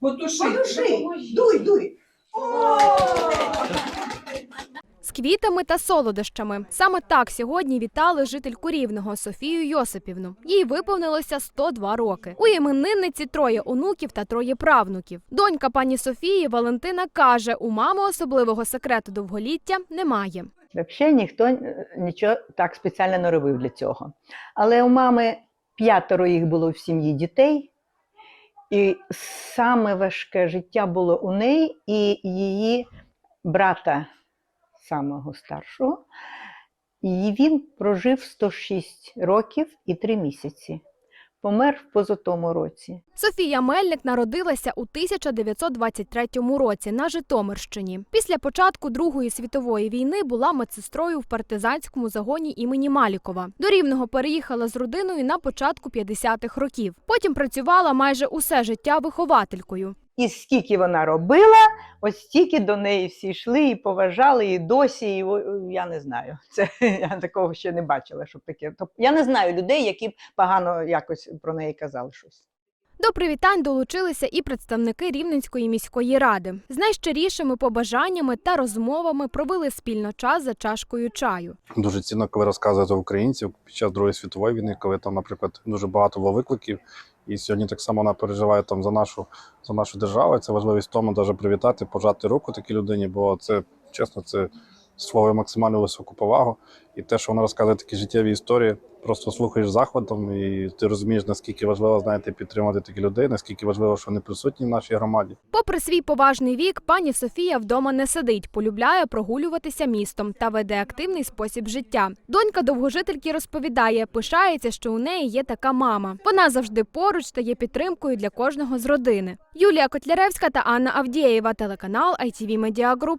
Потуши. Подуши. Дуй, дуй. З квітами та солодощами. Саме так сьогодні вітали жительку Рівного Софію Йосипівну. Їй виповнилося 102 роки. У іменинниці троє онуків та троє правнуків. Донька пані Софії Валентина каже: у мами особливого секрету довголіття немає. Взагалі ніхто е, нічого так спеціально не робив для цього. Але у мами п'ятеро їх було в сім'ї дітей, і саме важке життя було у неї і її брата, самого старшого. І він прожив 106 років і 3 місяці. Помер в позатому році. Софія Мельник народилася у 1923 році на Житомирщині. Після початку Другої світової війни була медсестрою в партизанському загоні імені Малікова. До Рівного переїхала з родиною на початку 50-х років. Потім працювала майже усе життя вихователькою. І скільки вона робила, ось стільки до неї всі йшли і поважали, і досі, і я не знаю. Це я такого ще не бачила, щоб таке. Тоб- Я не знаю людей, які б погано якось про неї казали щось. До привітань долучилися і представники Рівненської міської ради. З найщирішими побажаннями та розмовами провели спільно час за чашкою чаю. Дуже цінно, коли розказуєте українців під час Другої світової війни, коли там, наприклад, дуже багато було викликів. І сьогодні так само вона переживає там за нашу за нашу державу. Це важливість тому, навіть привітати, пожати руку такій людині, бо це чесно, це слово максимально високу повагу. І те, що вона розказує такі життєві історії, просто слухаєш захватом, і ти розумієш, наскільки важливо знаєте, підтримати таких людей, наскільки важливо, що вони присутні в нашій громаді. Попри свій поважний вік, пані Софія вдома не сидить, полюбляє прогулюватися містом та веде активний спосіб життя. Донька довгожительки розповідає, пишається, що у неї є така мама. Вона завжди поруч та є підтримкою для кожного з родини. Юлія Котляревська та Анна Авдієва, телеканал ITV Media Group,